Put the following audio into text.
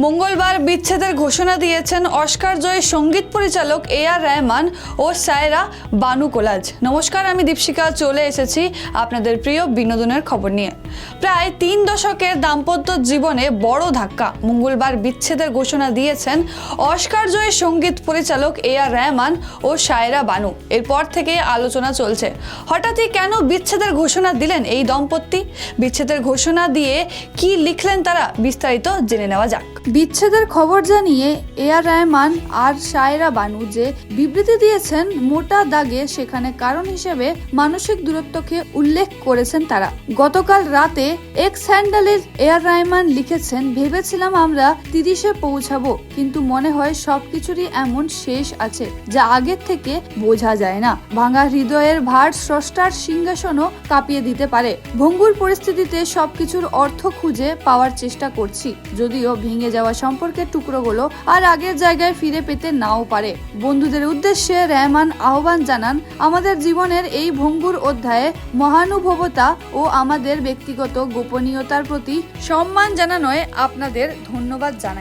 মঙ্গলবার বিচ্ছেদের ঘোষণা দিয়েছেন অস্কার জয়ী সংগীত পরিচালক এ আর রহমান ও সায়রা বানু কোলাজ নমস্কার, আমি দীপশিকা চলে এসেছি আপনাদের প্রিয় বিনোদনের খবর নিয়ে। প্রায় তিন দশকের দাম্পত্য জীবনে বড় ধাক্কা। মঙ্গলবার বিচ্ছেদের ঘোষণা দিয়েছেন অস্কার জয়ী সংগীত পরিচালক এ আর রহমান ও সায়রা বানু। এরপর থেকে আলোচনা চলছে। হঠাৎই কেন বিচ্ছেদের ঘোষণা দিলেন এই দম্পতি? বিচ্ছেদের ঘোষণা দিয়ে কি লিখলেন তারা? বিস্তারিত জেনে নেওয়া যাক। বিচ্ছেদের খবর জানিয়ে এ আর রহমান আর সায়রা বানু যে বিবৃতি দিয়েছেন, মোটা দাগে সেখানে কারণ হিসেবে মানসিক দূরত্বকে উল্লেখ করেছেন তারা। গতকাল রাতে এক্স হ্যান্ডেলে এ আর রহমান লিখেছেন, ভেবেছিলাম আমরা তিরিশে পৌঁছাবো, কিন্তু মনে হয় সবকিছুরই এমন শেষ আছে, যা আগের থেকে বোঝা যায় না। ভাঙা হৃদয়ের ভার স্রষ্টার সিংহাসনও কাঁপিয়ে দিতে পারে। ভঙ্গুর পরিস্থিতিতে সবকিছুর অর্থ খুঁজে পাওয়ার চেষ্টা করছি, যদিও ভেঙে যাওয়া সম্পর্কের টুকরোগুলো আর আগের জায়গায় ফিরে পেতে নাও পারে। বন্ধুদের উদ্দেশ্যে রহমান আহ্বান জানান, আমাদের জীবনের এই ভঙ্গুর অধ্যায়ে মহানুভবতা ও আমাদের ব্যক্তিগত গোপনীয়তার প্রতি সম্মান জানানোয় আপনাদের ধন্যবাদ জানাই।